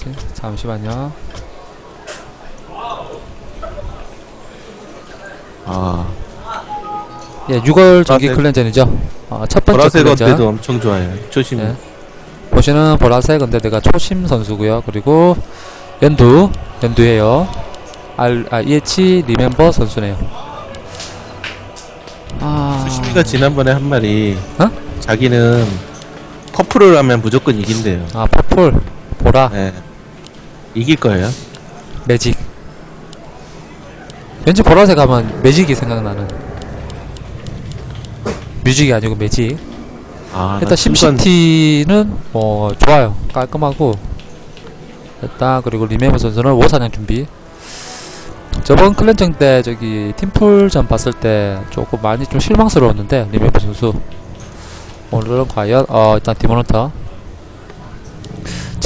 지- 잠시만요. 아 예, 6월 정기 보라색. 클렌저이죠. 어, 첫 번째 보라색 클렌저. 언데도 엄청 좋아요. 조심. 예. 보시는 보라색 언데드가 초심 선수고요. 그리고 연두, 연두예요. 알, 아, EH 리멤버 선수네요. 아, 수심이가 지난번에 한 말이 어? 자기는 퍼플을 하면 무조건 이긴대요. 아, 퍼플, 보라, 네. 이길 거예요. 매직. 왠지 보라색 하면 매직이 생각나는. 뮤직이 아니고 매직. 아, 일단 심시티는 뭐 좋아요 깔끔하고 일단 그리고 리메버 선수는 오사냥 준비 저번 클렌징 때 저기 팀풀전 봤을 때 조금 많이 좀 실망스러웠는데 리메버 선수 오늘은 과연 어 일단 디모노터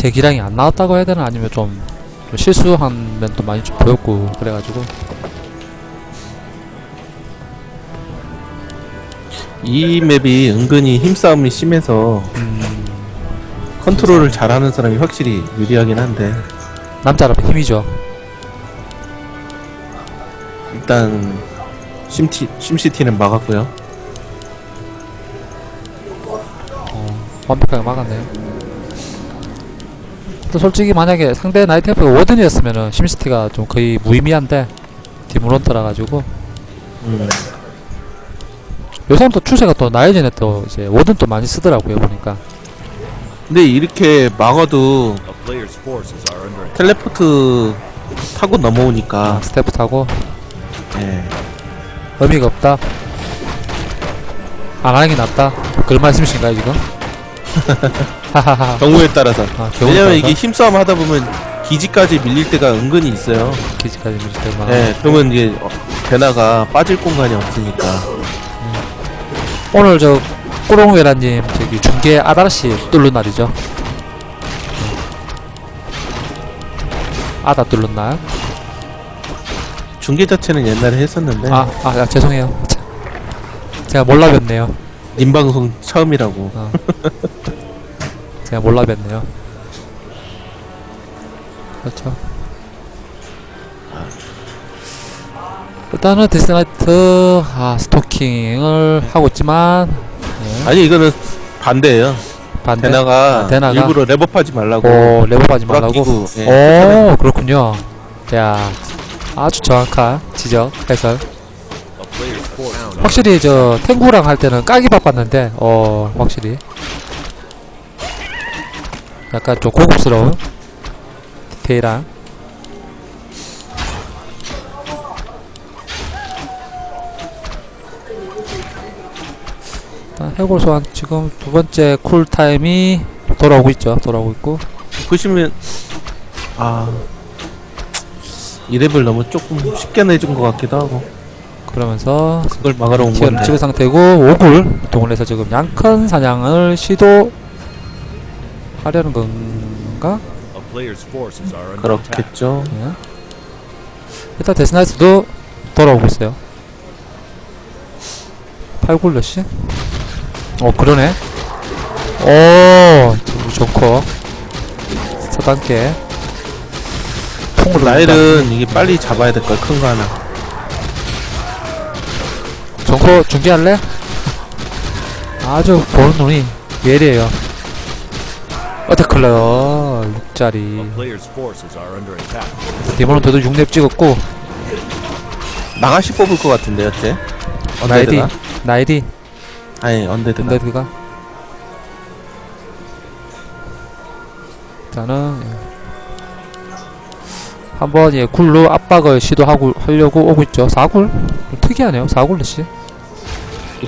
제 기량이 안 나왔다고 해야 되나? 아니면 좀, 좀 실수한 면도 많이 좀 보였고 그래가지고. 이 맵이 은근히 힘싸움이 심해서 음, 컨트롤을 잘하는 사람이 확실히 유리하긴 한데. 남자라 힘이죠. 일단 심티 심시티는 막았고요. 완벽하게 막았네요. 또 솔직히 만약에 상대 나이트프가 워든이었으면은 심시티가 좀 거의 무의미한데 디무론터라 가지고 음. 요새는 또 추세가 또 나이전에 또 이제 워든 또 많이 쓰더라고요 보니까 근데 이렇게 막아도. 텔레포트 타고 넘어오니까 스태프 타고 예. 의미가 없다. 안 하는 게 낫다. 그런 말씀이신가요 지금? 하하하. 경우에 따라서 아, 겨울 왜냐면 따라서? 이게 힘싸움 하다 보면 기지까지 밀릴 때가 은근히 있어요. 기지까지 밀 때만. 예, 그러면 이게 어, 베나가 빠질 공간이 없으니까. 오늘 저 꾸롱웨라님 저기 중계 아다라씨 뚫는 날이죠. 아다 뚫는 날. 중계 자체는 옛날에 했었는데 아, 아, 아, 죄송해요. 참. 제가 몰라 뵀네요. 님 방송 처음이라고. 어. 제가 몰라 뵀네요. 그렇죠. 일단은 디스나이트 아, 스토킹을 하고 있지만 예, 아니 이거는 반대예요. 반대. 베나가, 아, 베나가? 일부러 랩업하지 말라고. 오 빠지 말라고. 예, 오 그렇군요. 야 아주 정확한 지적 해설. 확실히 저 탱구랑 할 때는 까기 바빴는데 어 확실히 약간 좀 고급스러운 디테일한 일단 해골 소환 지금 두 번째 쿨 타임이 돌아오고 있죠. 돌아오고 있고. 보시면 아. 이 랩을 너무 조금 쉽게 내준 것 같기도 하고. 그러면서 그걸 막으러 온 건데. 찍은 상태고 오굴 동을 해서 지금 양큰 사냥을 시도 하려는 건가? 그렇겠죠 예. 일단 데스나이트도 돌아오고 있어요. 8굴러시? 어, 그러네. 오, 좋고. 4단계. 통으로 나일은 이게 빨리 잡아야 될걸큰거 하나 정코 중계할래? 아주 보는 눈이 예리해요. 어테클러 6짜리. A player's forces are under attack. 디모는 저도 6렙 찍었고. 나가시 뽑을 것 같은데요 쟤? 나이디. 언데드가? 나이디. 아니 언데드가. 언데드가. 일단은 예. 한번 예 굴로 압박을 시도하고 하려고 오고 있죠. 4굴? 좀 특이하네요 4굴러시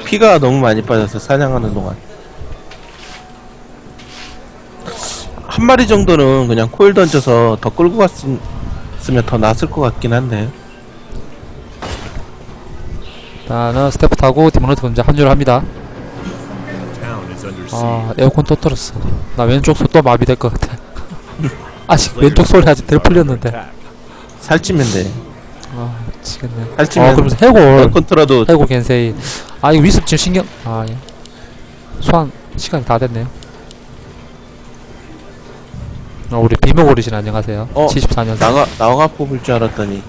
피가 너무 많이 빠져서 사냥하는 동안 한 마리 정도는 그냥 코일 던져서 더 끌고 갔으면 더 나았을 것 같긴 한데. 일단은 스태프 타고 디모노트 먼저 합류를 합니다. 아 에어컨 또 떨었어. 나 왼쪽 손 또 마비될 것 같아. 아직 왼쪽 소리 아직 덜 풀렸는데. 살찌면 돼. 아 미치겠네. 살찌면 아 그러면서 해골. 에어컨트라도 해고 겐세이. 아 이거 위습 지금 신경 아 예. 소환 시간이 다 됐네요 어, 우리 비모고리신 안녕하세요. 어, 74년생. 나가 나가 뽑을 줄 알았더니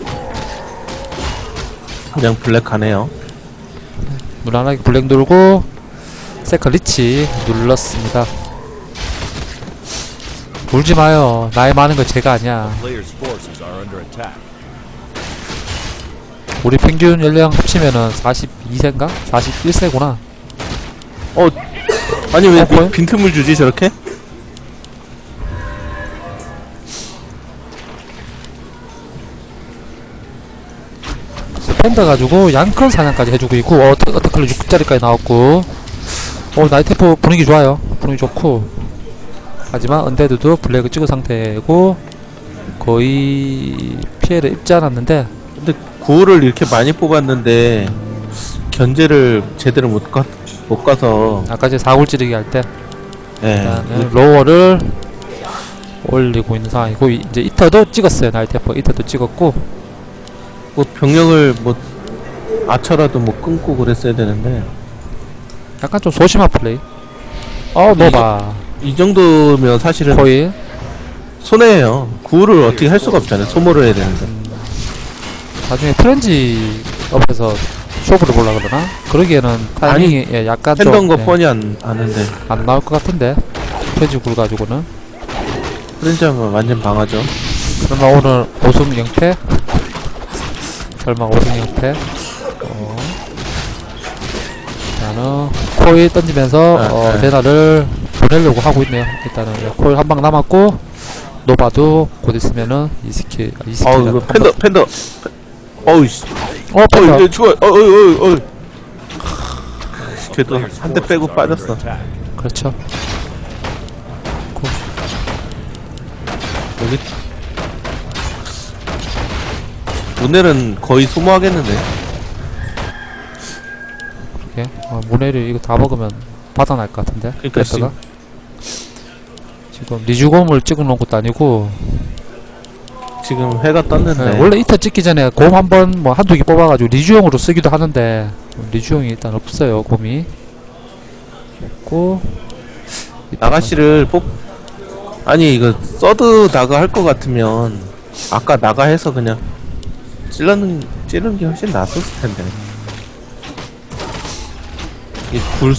그냥 블랙하네요. 무난하게 블랙 누르고 세컨 리치 눌렀습니다. 울지 마요. 나이 많은 거 제가 아니야. 우리 평균 연령 합치면은 42세인가? 41세구나. 어 아니 왜 어, 보여? 빈- 빈틈을 주지 저렇게? 펜더 가지고 양큰 사냥까지 해주고 있고 어, 어터, 어터클로 6짜리까지 나왔고. 어 나이테프 분위기 좋아요. 분위기 좋고. 하지만 언데드도 블랙을 찍은 상태고 거의 피해를 입지 않았는데. 근데 구호를 이렇게 많이 뽑았는데 견제를 제대로 못, 가, 못 가서. 아까 제 사골 찌르기 할때. 예, 일단은 로어를 올리고 있는 상황이고 이- 이제 이터도 찍었어요. 나이테프 이터도 찍었고 뭐 병력을 뭐 아처라도 뭐 끊고 그랬어야 되는데 약간 좀 소심한 플레이 어 근데 노바 이 정도면 사실은 코일 손해예요. 구호를 어떻게 할 수가 없잖아요. 소모를 해야 되는데. 나중에 프렌지 업에서 쇼부를 보려 그러나? 그러기에는 타이밍이 예, 약간 좀거 예, 뻔히 안 아는데 안 나올 것 같은데 프렌지 굴 가지고는 프렌즈하면 완전 방하죠. 설마 오늘 5승 0패? 설마 5승 0패? 어. 일단은 코일 던지면서 네, 어, 네. 제나를 보내려고 하고 있네요 일단은 예, 코일 한 방 남았고 노바도 곧 있으면은 이 스킬 이 스킬 어 이거 팬더 팬더 어우 씨. 어어 팬더 이거 죽어. 어어어 어. A 걔도 player's 한대 빼고 빠졌어. 그렇죠 여기 오늘은 거의 소모하겠는데. 이렇게? 어, 모네를 이거 다 먹으면 바다 날것 같은데? 그러니까 지금 리주곰을 찍어 놓은 것도 아니고. 지금 해가 떴는데. 네, 원래 이터 찍기 전에 곰 한 번 뭐 한두 개 뽑아가지고 리주용으로 쓰기도 하는데 리주용이 일단 없어요 곰이. 없고 나가씨를 뽑 아니 이거 서드 나가 할 것 같으면 아까 나가 해서 그냥 찔러는 찌르는 게 훨씬 낫었을 텐데. 이굴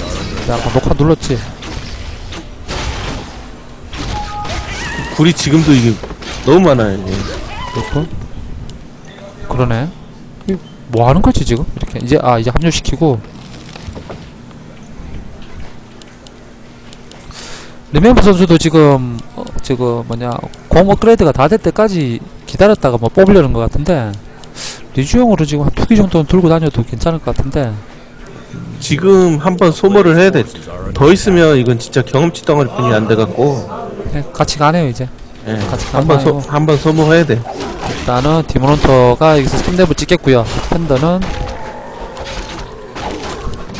are under 내가 아까 녹화 눌렀지? 굴이 지금도 이게 너무 많아요 이게. 그렇고? 그러네. 이뭐 하는 거지 지금? 이렇게. 이제 아 이제 합류시키고 리멤버 선수도 지금 어, 지금 뭐냐 공 업그레이드가 다 될 때까지 기다렸다가 뭐 뽑으려는 것 같은데 리주용으로 지금 한두개 정도는 들고 다녀도 괜찮을 것 같은데 지금 한번 소모를 해야 돼. 더 있으면 이건 진짜 경험치 덩어리 뿐이 안 돼갖고 그냥 같이 가네요 이제 예, 같이 한번 소 가봐요. 한번 소모해야 돼. 일단은 디모론터가 여기서 3렙을 찍겠고요 팬더는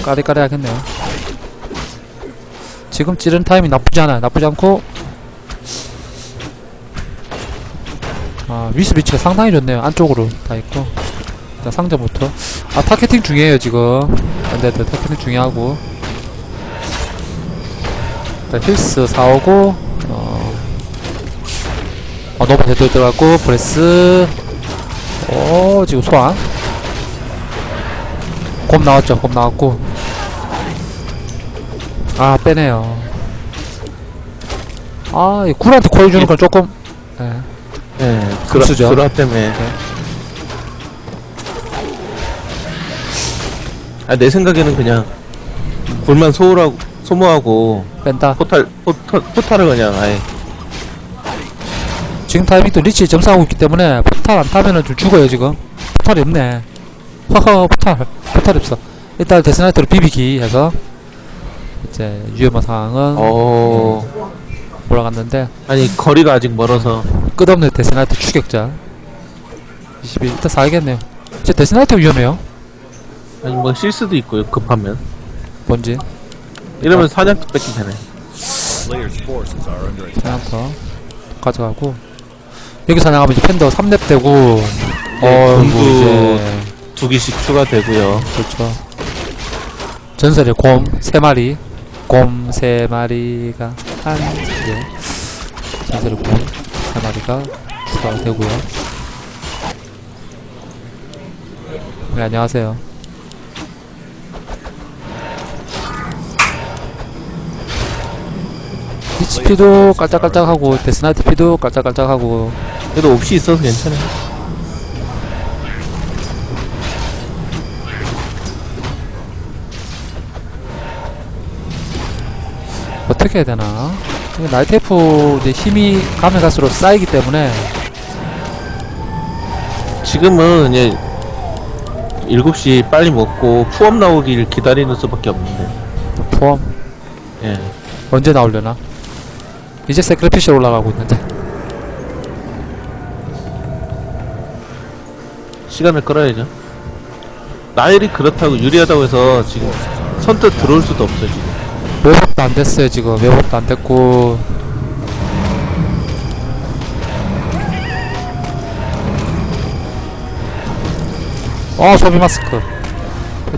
까리까리 하겠네요 지금 찌른 타이밍 나쁘지 않아요. 나쁘지 않고. 아 위스 비치가 상당히 좋네요. 안쪽으로 다 있고. 일단 상점부터. 아 타겟팅 중요해요 지금. 안돼도 타겟팅 중요하고. 일단 힐스 사오고 어. 어, 노바 제대로 들어갔고, 브레스. 오, 지금 소환. 곰 나왔죠, 곰 나왔고. 아, 빼네요. 아, 이 굴한테 코일 주는 건 조금, 예. 예, 금수저. 드라 때문에. 아, 내 생각에는 그냥 굴만 소홀하고 소모하고 뺀다. 포탈 포탈 포탈을 그냥 아예 지금 타이밍도 리치 점사하고 있기 때문에 포탈 안 타면은 좀 죽어요, 지금. 포탈이 없네. 허허, 포탈. 포탈이 없어. 일단 데스나이트로 비비기 해서, 이제 위험한 상황은 어. 올라갔는데, 아니 거리가 아직 멀어서. 끝없는 데스나이트 추격자 21 일단 사야겠네요. 진짜 데스나이트 위험해요. 아니 뭐 실수도 있고요 급하면. 뭔지. 이러면 사냥도 뺏기 되네. 사냥터 가져가고. 여기 사냥하면 이제 팬더 3렙 되고 네, 어 돈도 이제 두 개씩 추가되고요. 그렇죠. 전설의 곰세 마리 곰 세 마리가 한 예. 전설의 곰세 마리가 추가되고요 네 안녕하세요 HP도 깔짝깔짝하고 데스나이트 P도 깔짝깔짝하고 그래도 옵시 있어서 괜찮아요. 어떻게 해야 되나? F 이제 힘이 가면 갈수록 쌓이기 때문에 지금은 이제 7시 빨리 먹고 푸업 나오길 기다리는 수밖에 없는데. 포함 예. 언제 나오려나? 이제 세크리피셜 올라가고 있는데 시간을 끌어야죠. 나일이 그렇다고 유리하다고 해서 지금 선뜻 들어올 수도 없어 지금. 외복도 안 됐어요 지금. 외복도 안 됐고. 아 소비 마스크.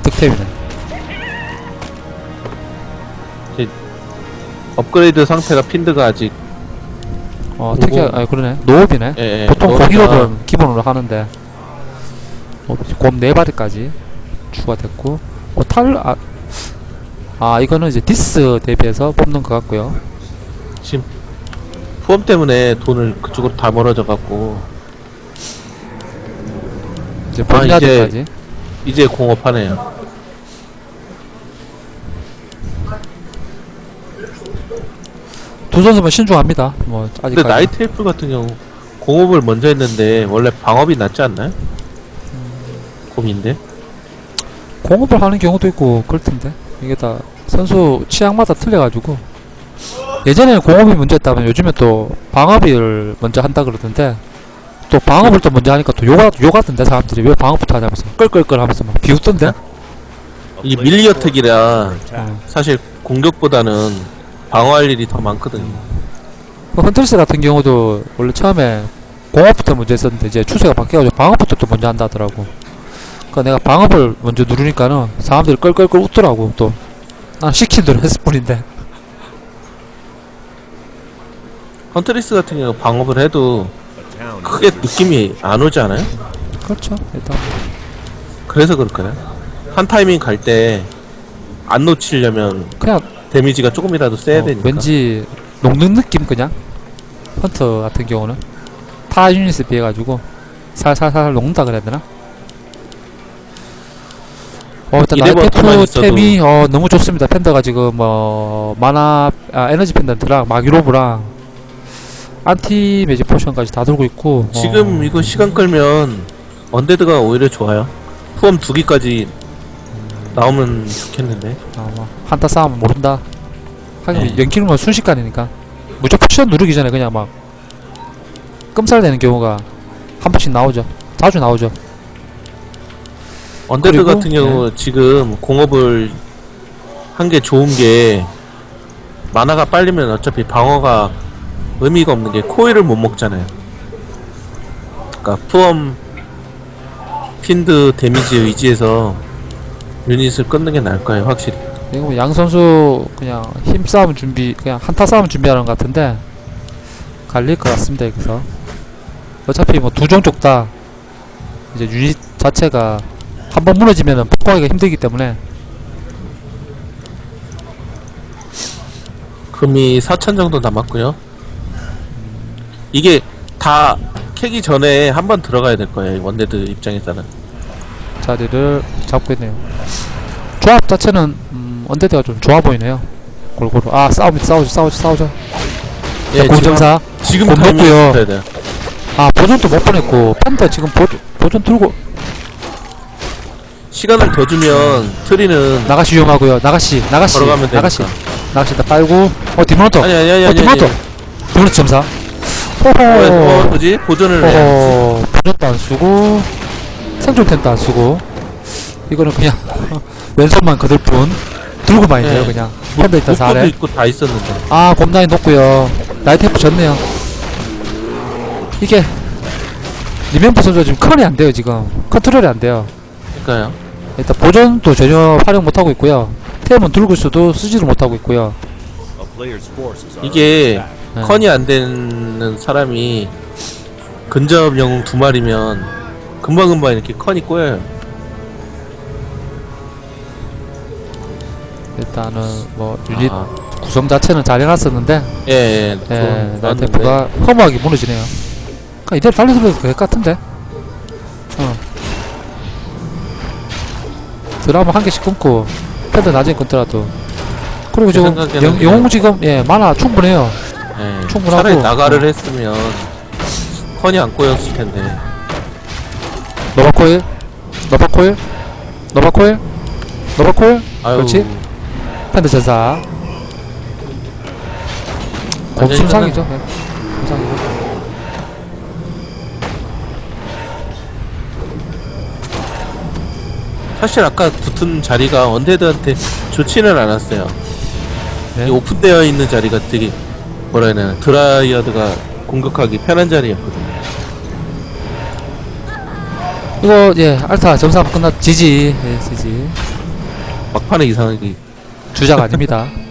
득템이네. 업그레이드 상태가 핀드가 아직 어 특이 아 그러네. 노업이네? 예, 예. 보통 고기로는 기본으로 하는데. 어, 곰 4마리까지 추가됐고. 어, 탈, 아, 아 이거는 이제 디스 대비해서 뽑는 것 같고요. 지금 푸업 때문에 돈을 그쪽으로 다 멀어져 갖고. 이제 아, 이제- 본야드까지. 이제 공업하네요. 두 선수면 신중합니다. 뭐 근데 아직까지. 나이트 애플 같은 경우 공업을 먼저 했는데 원래 방업이 낫지 않나요? 고민인데? 공업을 하는 경우도 있고 그럴 텐데 이게 다 선수 취향마다 틀려가지고. 예전에는 공업이 문제였다면 요즘에 또 방업을 먼저 한다 그러던데 또 방업을 또 먼저 하니까 또 욕하, 욕하던데 사람들이. 왜 방업부터 하냐면서. 끌끌끌 하면서 막 비웃던데? 이 밀리 어택이라 어. 사실 공격보다는 방어할 일이 더 많거든요. 그 헌트리스 같은 경우도 원래 처음에 공업부터 먼저 했었는데 이제 추세가 바뀌어가지고 방업부터 또 먼저 한다 하더라고 그니까 내가 방업을 먼저 누르니까는 사람들이 끌끌끌 웃더라고 또 난 시킨 대로 했을 뿐인데 헌트리스 같은 경우 방업을 해도 크게 느낌이 안 오지 않아요? 그렇죠 일단 그래서 그럴까요? 한 타이밍 갈 때 안 놓치려면 그냥 데미지가 조금이라도 세야 어, 되니까. 왠지 녹는 느낌 그냥 헌터 같은 경우는 타 유닛에 비해 가지고 살살살 녹는다 그래야 되나? 어 일단 나이테프 템이 어 너무 좋습니다 팬더가 지금 뭐 마나 아, 에너지 펜던트랑 마기로브랑 안티 매직 포션까지 다 들고 있고 어, 지금 이거 시간 끌면 언데드가 오히려 좋아요. 푸엄 두 개까지 나오면 좋겠는데. 아, 뭐, 한타 싸우면 모른다 하긴 네. 연기는 뭐 순식간이니까 무조건 포션 누르기 전에 그냥 막 끔살 되는 경우가 한 번씩 나오죠 자주 나오죠 언데드 그리고, 같은 경우 지금 공업을 한 게 좋은 게 마나가 빨리면 어차피 방어가 의미가 없는 게 코일을 못 먹잖아요. 그러니까 푸엄 핀드 데미지 의지해서 유닛을 끊는 게 나을 거예요, 확실히. 이거 뭐양 선수 그냥 힘 싸움 준비 그냥 한타 싸움 준비하는 것 같은데 갈릴 것 같습니다 여기서 어차피 뭐 두 종족 다 이제 유닛 자체가 한번 무너지면은 복구하기가 힘들기 때문에. 금이 4천 정도 남았고요. 이게 다 캐기 전에 한 번 들어가야 될 거예요, 원데드 입장에서는. 자리를 잡고 있네요. 조합 자체는 음, 언데드가 좀 좋아 보이네요. 골고루. 아 싸움 싸우죠 싸우죠 싸우죠. 예, 지금, 공정사. 지금 곧 타이밍에 먹고요. 아 보존도 못 보냈고 팬더 지금 보존 보존 들고 시간을 더 주면 트리는 나가시 위험하고요 나가시 나가시 걸어가면. 나가시 나가시 다 빨고 어 디모노토 아니 아니 아니 어 아니. 디모노토 아니. 디모노토 점사 어, 호호 뭐지? 보존을 해. 호호 보존도 안 쓰고 생존템도 안 쓰고 이거는 그냥 왼손만 거들 뿐 들고만 있네요 네. 그냥 팬더 일단 목표도 사래 있고 다 있었는데. 아 곰당이 높고요 나이테프 졌네요 이게 리멤버 선수가 지금 컨이 안 돼요 지금 컨트롤이 안 돼요 그러니까요. 일단 보존도 전혀 활용 못하고 있고요 템은 들고 있어도 쓰지를 못하고 있고요. 이게. 네. 컨이 안 되는 사람이 근접 영웅 두 마리면 금방금방 이렇게 컨이 꼬여요. 일단은 뭐 유닛 아, 구성 자체는 잘 해놨었는데 예, 예. 예, 좋았는데. 나테프가 허무하게 무너지네요. 그러니까 이대로 달려들어도 될 것 같은데. 드라마 한 개씩 끊고 패드 나중에 끊더라도 그리고 제 지금 영, 영웅 지금 예 만화 충분해요. 예, 충분하고. 차라리 나가를 했으면 컨이 안 꼬였을 텐데. 노바코일, 노바코일, 노바코일. 아유, 그렇지? 팬드 전사. 완전히 곰순상이죠. 네. 곰순상이죠. 사실 아까 붙은 자리가 언데드한테 좋지는 않았어요. 네. 이 오픈되어 있는 자리가 되게 뭐라 해야 되나 드라이어드가 공격하기 편한 자리였거든요. 이거 예 알타 점수 한번 끝났 지지 예 지지 막판에 이상하게 주작 아닙니다.